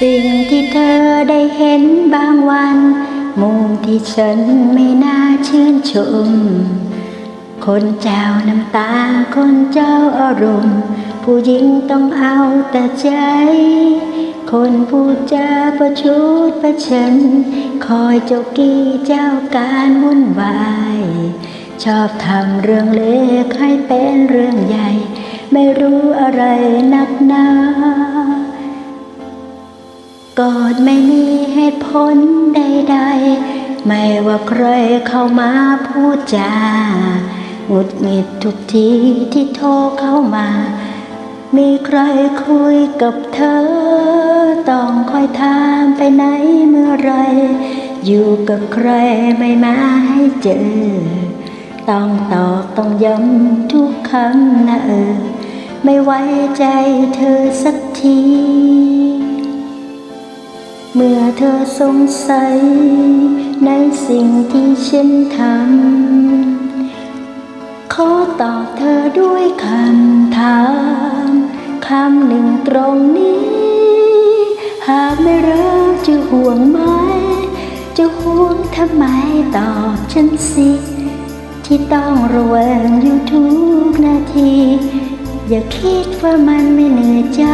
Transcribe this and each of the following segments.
สิ่งที่เธอได้เห็นบางวัน มุมที่ฉันไม่น่าชื่นชม คนเจ้าน้ำตา คนเจ้าอารมณ์ ผู้หญิงต้องเอาแต่ใจ คนพูดจาประชดประชัน คอยเจ้ากี้เจ้าการวุ่นวาย ชอบทำเรื่องเล็กให้เป็นเรื่องใหญ่ ไม่รู้อะไรนักหนา กอดไม่มีเหตุผลใดๆ ไม่ว่าใครเข้ามาพูดจาหงุดหงิดทุกทีที่โทรเข้ามา มีใครคุยกับเธอ ต้องคอยถามไปไหนเมื่อไร อยู่กับใครไม่มาให้เจอ ต้องตอบต้องย้ำทุกคำนะเออ ไม่ไว้ใจเธอสักที เธอสงสัย ในสิ่งที่ฉันทำ ขอตอบเธอด้วยคำถามคำหนึ่งตรงนี้ หากไม่รักจะห่วงไหม จะห่วงทำไมตอบฉันสิ ที่ต้องระแวงอยู่ทุกนาที อย่าคิดว่ามันไม่เหนื่อยใจ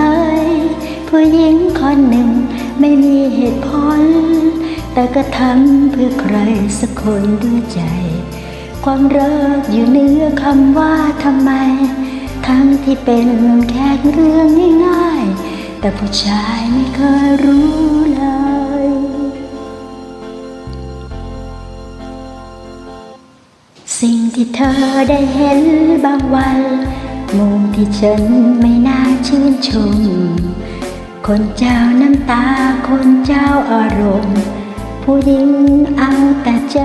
ผู้หญิงคนหนึ่ง ไม่มีเหตุผล แต่ก็ทำเพื่อใครสักคนด้วยใจ ความรักอยู่เนือคำว่าทำไม ทั้งที่เป็นแค่เรื่องง่ายๆ แต่ผู้ชายไม่เคยรู้เลยสิ่งที่เธอได้เห็นบางวัน มุมที่ฉันไม่น่าชื่นชม คนเจ้าน้ำตา คนเจ้าอารมณ์ ผู้หญิงเอาแต่ใจ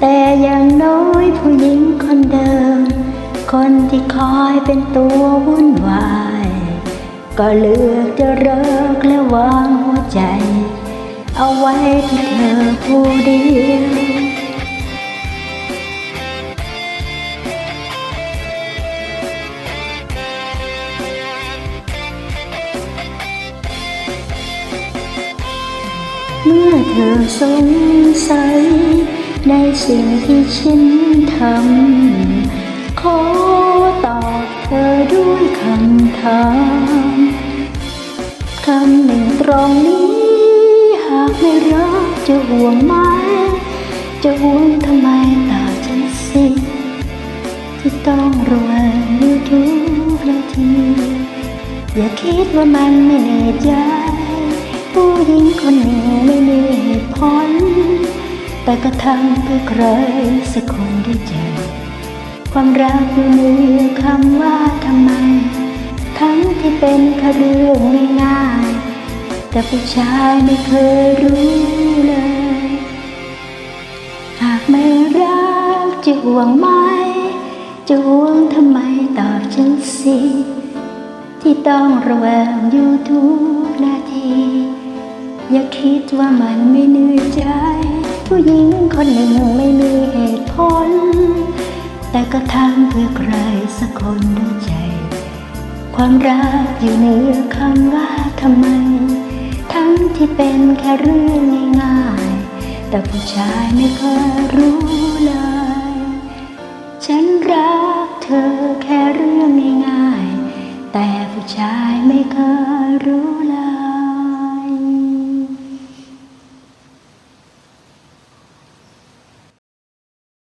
แต่อย่างน้อยผู้หญิงคนเดิม คนที่คอยเป็นตัววุ่นวาย ก็เลือกจะเลิกและวางหัวใจ เอาไว้ที่เธอผู้เดียว เมื่อเธอสงสัย ในสิ่งที่ฉันทำ ขอตอบเธอด้วยคำถามคำหนึ่งตรงนี้ หากไม่รักจะห่วงไหม จะห่วงทำไมตอฉันสิ ที่ต้องระแวงอยู่ทุกนาที อย่าคิดว่ามันไม่เหนื่อยใจ ผู้หญิงคนหนึ่งไม่มีเหตุผล แต่ก็ทำเพื่อใครสักคนได้วยใจความรักอยู่เหนือคำว่าทำไม ทั้งที่เป็นแค่เรื่องง่ายๆแต่ผู้ชายไม่เคยรู้เลย หากไม่รักจะห่วงไหม จะห่วงทำไมตอบฉันสิที่ต้องระแวงอยู่ทุกนาที อย่าคิดว่ามันไม่เหนื่อยใจ ผู้หญิงคนหนึ่งไม่มีเหตุผล แต่ก็ทำเพื่อใครสักคนด้วยใจ ความรักอยู่เหนือคำว่าทำไม ทั้งที่เป็นแค่เรื่องง่ายๆแต่ผู้ชายไม่เคยรู้